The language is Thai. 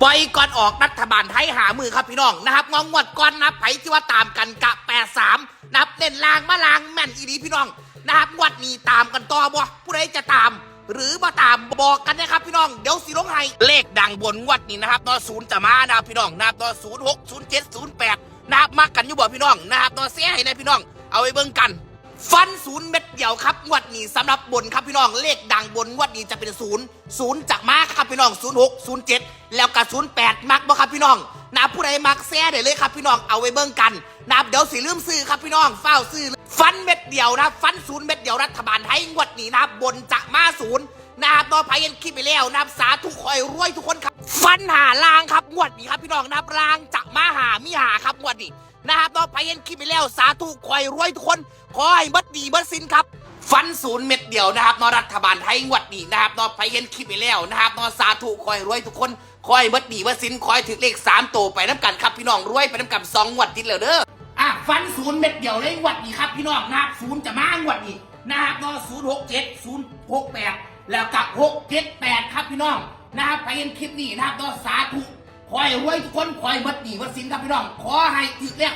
ไปก่อนออกรัฐบาลไทยหามือครับพี่น้องนะครับงองวดก่อนนับไผที่ว่าตามกันกะแปดสามนับเล่นลางมาลางแม่นอีดีพี่น้องนะครับงวดนี้ตามกันต่อบ่ผู้ใดจะตาม หรือบ่ตามบอกกันนะครับพี่น้องเดี๋ยวสิลงให้เลขดังบนงวดนี้นะครับนอศูนย์จะมานะครับพี่น้องนะครับนอศูนย์หกศูนย์เจ็ดศูนย์แปดนะครับมากันอยู่บ่พี่น้องนะครับนอเสียให้นะพี่น้อง เอาไปเบิ่งกัน ฟันศูนย์เม็ดเดียวครับงวดนี้สำหรับบนครับพี่น้องเลขดังบนงวดนี้จะเป็นศูนย์ศูนย์จากมาครับพี่น้องศูนย์หกศูนย์เจ็ดแล้วก็ศูนย์แปดมักบ่ครับพี่น้องนะผู้ใดมักแซ่ได้เลยครับพี่น้องเอาไว้เบิ่งกันนะเดี๋ยวสิลืมซื้อครับพี่น้องเฝ้าซื้อฟันเม็ดเดียวนะฟันศูนย์เม็ดเดียวรัฐบาลไทยงวดนี้นะบนจะมาศูนย์นะครับต่อไปยันคิดไปแล้วนะครับสาธุคอยรวยทุกคนครับ ฟันหาลางครับงวดนี้ครับพี่น้องนะครับลางจะมาหามิหาครับงวดนี้ นะครับต่อไปเย็นคลิปไปแล้วสาธุคอยรวยทุกคนขอให้บัดดีบัดสินครับฟันศูนย์เม็ดเดียวนะครับนอรัฐบาลไทยงวดนี้นะครับนอไปเย็นคลิปไปแล้วนะครับนอสาธุคอยรวยทุกคนคอยบัดดีบัดสินคอยถึงเลขสามตัวไปน้ำกันครับพี่น้องรวยไปน้ำกันสองงวดติดแล้วเด้ออะฟันศูนย์เม็ดเดียวเลยงวดนี้ครับพี่น้องนะครับศูนย์จะมางวดนี้นะครับนอศูนย์หกเจ็ดศูนย์หกแปดแล้วกับหกเจ็ดแปดครับพี่น้องนะครับไปเย็นคลิปนี้นะครับนอสาธุขอให้รวยทุกคนขอให้บัดดีบัดสินครับพี่น้องขอให้ถึกเรียกตามตัว